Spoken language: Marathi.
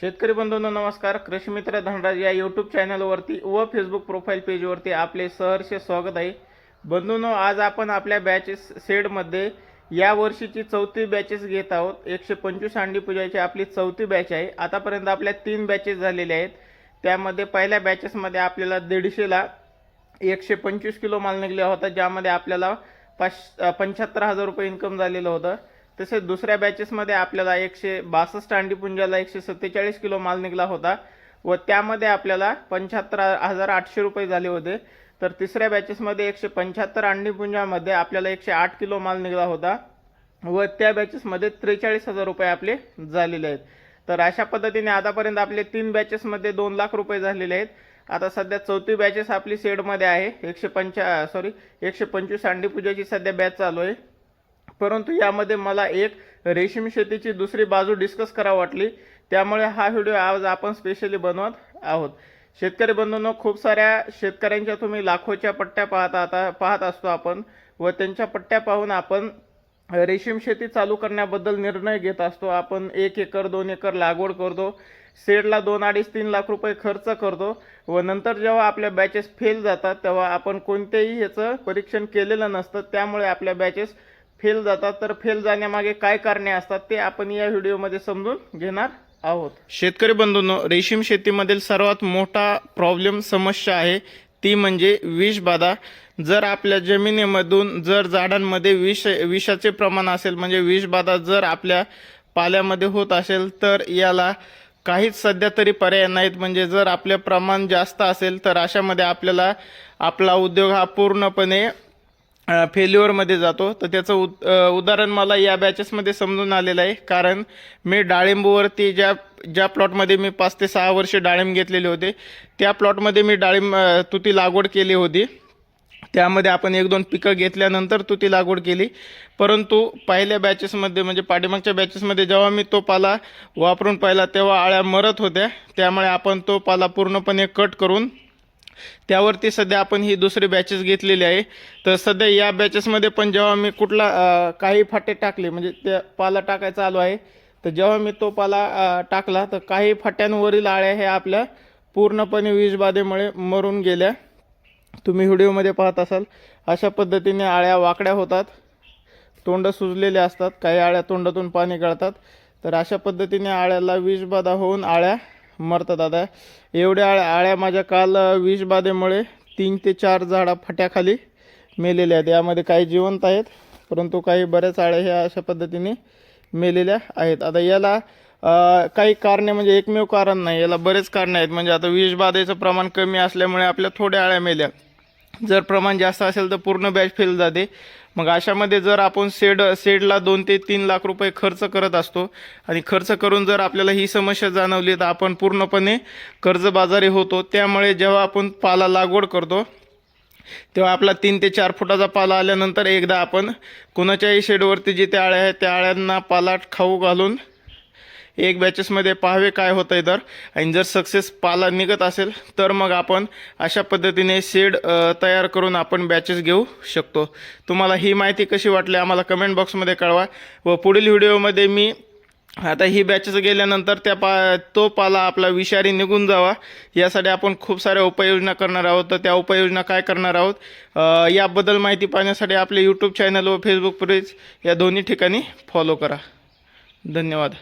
शेतकरी बंधूंनो नमस्कार. कृषी मित्र धनराज या यूट्यूब चॅनलवरती व फेसबुक प्रोफाईल पेजवरती आपले सहर्ष स्वागत आहे. बंधूंनो आज आपण आपल्या बॅचेस सेडमध्ये या वर्षीची चौथी बॅचेस घेत आहोत. एकशे पंचवीस अंडी पूजाची आपली चौथी बॅच आहे. आतापर्यंत आपल्या तीन बॅचेस झालेल्या आहेत. त्यामध्ये पहिल्या बॅचेसमध्ये आपल्याला दीडशेला एकशे पंचवीस किलो माल निघला होता ज्यामध्ये आपल्याला पाच पंच्याहत्तर हजार रुपये इन्कम झालेलं होतं. तसेच दुसऱ्या बॅचेसमध्ये आपल्याला एकशे बासष्ट अंडीपुंजाला एकशे सत्तेचाळीस किलो माल निघाला होता व त्यामध्ये आपल्याला पंच्याहत्तर हजार आठशे रुपये झाले होते. तर तिसऱ्या बॅचेसमध्ये एकशे पंच्याहत्तर अंडीपुंजामध्ये आपल्याला एकशे आठ किलो माल निघाला होता व त्या बॅचेसमध्ये त्रेचाळीस हजार रुपये आपले झालेले आहेत. तर अशा पद्धतीने आतापर्यंत आपले तीन बॅचेसमध्ये दोन लाख रुपये झालेले आहेत. आता सध्या चौथी बॅचेस आपली सेडमध्ये आहे. एकशे पंचा सॉरी एकशे पंचवीस अंडीपूजाची सध्या बॅच चालू आहे. परंतु यामध्ये मला एक रेशीम शेतीची दुसरी बाजू डिस्कस करा वाटली. त्यामुळे हा व्हिडिओ आज आपण स्पेशली बनवत आहोत. शेतकरी बंधूंनो खूप साऱ्या शेतकऱ्यांच्या तुम्ही लाखोच्या पट्ट्या पाहत आता पाहत असतो आपण व त्यांच्या पट्ट्या पाहून आपण रेशीम शेती चालू करण्याबद्दल निर्णय घेत असतो. आपण एक एकर दोन एकर लागवड करतो. सेडला दोन अडीच तीन लाख रुपये खर्च करतो व नंतर जेव्हा आपल्या बॅचेस फेल जातात तेव्हा आपण कोणतेही ह्याचं परीक्षण केलेलं नसतं. त्यामुळे आपल्या बॅचेस फेल जातात तर फेल जाण्यामागे काय कारणे असतात ते आपण या व्हिडिओमध्ये समजून घेणार आहोत. शेतकरी बंधूंनो रेशीम शेतीमधील सर्वात मोठा प्रॉब्लेम समस्या आहे ती म्हणजे विषबाधा जर आपल्या जमिनीमधून जर झाडांमध्ये विष विषाचे प्रमाण असेल म्हणजे विषबाधा जर आपल्या पाल्यामध्ये होत असेल तर याला काहीच सध्या तरी पर्याय नाहीत. म्हणजे जर आपले प्रमाण जास्त असेल तर अशामध्ये आपल्याला आपला उद्योग हा पूर्णपणे फेल्युअरमध्ये जातो. तर त्याचं उद उदाहरण मला या बॅचेसमध्ये समजून आलेलं आहे. कारण मी डाळिंबवरती ज्या ज्या प्लॉटमध्ये मी पाच ते सहा वर्षे डाळिंब घेतलेले होते त्या प्लॉटमध्ये मी डाळिंब तुती लागवड केली होती. त्यामध्ये आपण एक दोन पिकं घेतल्यानंतर तुती लागवड केली. परंतु पहिल्या बॅचेसमध्ये म्हणजे पाठीमागच्या बॅचेसमध्ये जेव्हा मी तो पाला वापरून पाहिला तेव्हा आळ्या मरत होत्या. त्यामुळे आपण तो पाला पूर्णपणे कट करून त्यावरती सध्या आपण ही दुसरी बॅचेस घेतलेली आहे. तर सध्या या बॅचेसमध्ये पण जेव्हा मी कुठला काही फाटे टाकले म्हणजे त्या पाला टाकायचा आलो आहे तर जेव्हा मी तो पाला टाकला तर काही फाट्यांवरील आळ्या हे आपल्या पूर्णपणे विषबाधेमुळे मरून गेल्या. तुम्ही व्हिडिओमध्ये पाहत असाल अशा पद्धतीने आळ्या वाकड्या होतात. तोंड सुजलेले असतात काही आळ्या तोंडातून पाणी गळतात. तर अशा पद्धतीने आळ्याला विषबाधा होऊन आळ्या मरतात आता एवढ्या आळ्या आळ्या माझ्या काल विषबाधेमुळे तीन ते चार झाडा फट्याखाली मेलेल्या आहेत. यामध्ये काही जिवंत आहेत परंतु काही बऱ्याच आळ्या ह्या अशा पद्धतीने मेलेल्या आहेत. आता याला काही कारणे म्हणजे एकमेव कारण नाही. याला बरेच कारणे आहेत. म्हणजे आता विषबाधेचं प्रमाण कमी असल्यामुळे आपल्या थोड्या आळ्या मेल्या. जर प्रमाण जास्त असेल तर पूर्ण बॅच फेल जाते. मग अशामध्ये जर आपण सेड सेडला दोन ते तीन लाख रुपये खर्च करत असतो आणि खर्च करून जर आपल्याला ही समस्या जाणवली तर आपण पूर्णपणे कर्जबाजारी होतो. त्यामुळे जेव्हा आपण पाला लागवड करतो तेव्हा आपला तीन ते चार फुटाचा पाला आल्यानंतर एकदा आपण कुणाच्याही शेडवरती जिथे आळ्या आहेत त्या आळ्यांना पाला खाऊ घालून एक बॅचेसमध्ये पाहावे काय होतं आहे तर. आणि जर सक्सेस पाला निघत असेल तर मग आपण अशा पद्धतीने शेड तयार करून आपण बॅचेस घेऊ शकतो. तुम्हाला ही माहिती कशी वाटली आम्हाला कमेंट बॉक्समध्ये कळवा. व पुढील व्हिडिओमध्ये मी आता ही बॅचेस गेल्यानंतर त्या पा तो पाला आपला विषारी निघून जावा. यासाठी आपण खूप साऱ्या उपाययोजना करणार आहोत. तर त्या उपाययोजना काय करणार आहोत? याबद्दल माहिती पाहण्यासाठी आपले यूट्यूब चॅनल व फेसबुक पेज या दोन्ही ठिकाणी फॉलो करा. धन्यवाद.